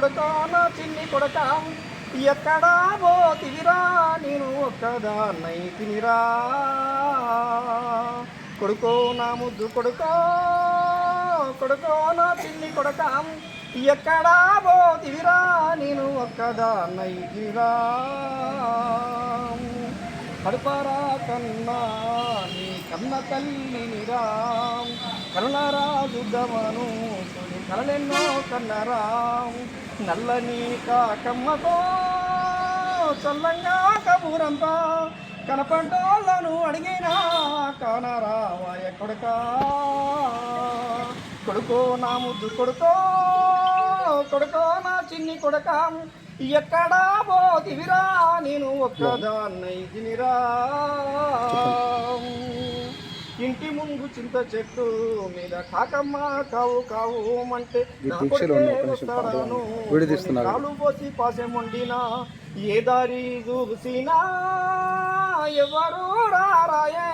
కొడుకా నా చిన్ని కొడక ఎక్కడా పోతివిరా నేను ఒక్కదాన్నై తినిరా. కొడుకో నా ముద్దు కొడుకో కొడుకో నా చిన్ని కొడక ఎక్కడా పోతివిరా నేను ఒక్కదాన్నై తినిరా. కడుపారా కన్నా నీ కన్న తల్లినిరా. కలరా దుద్దమను కలలెన్నో కన్నరా నల్లని కాకమ్మతో చల్లంగా కబూరంతా కనపడ్డోళ్ళను అడిగినా కానరా కొడుక కొడుకో నా ముద్దు కొడుకో కొడుకో నా చిన్ని కొడక ఎక్కడా పోతివిరా నేను ఒక్కదాన్నైదినిరా ఇంటి ముందు చింత చెట్టు మీద కాకమ్మ కావు కావు అంటే. కాలు పోసి పాసెముండినా ఏ దారి చూసినా ఎవరు రారాయే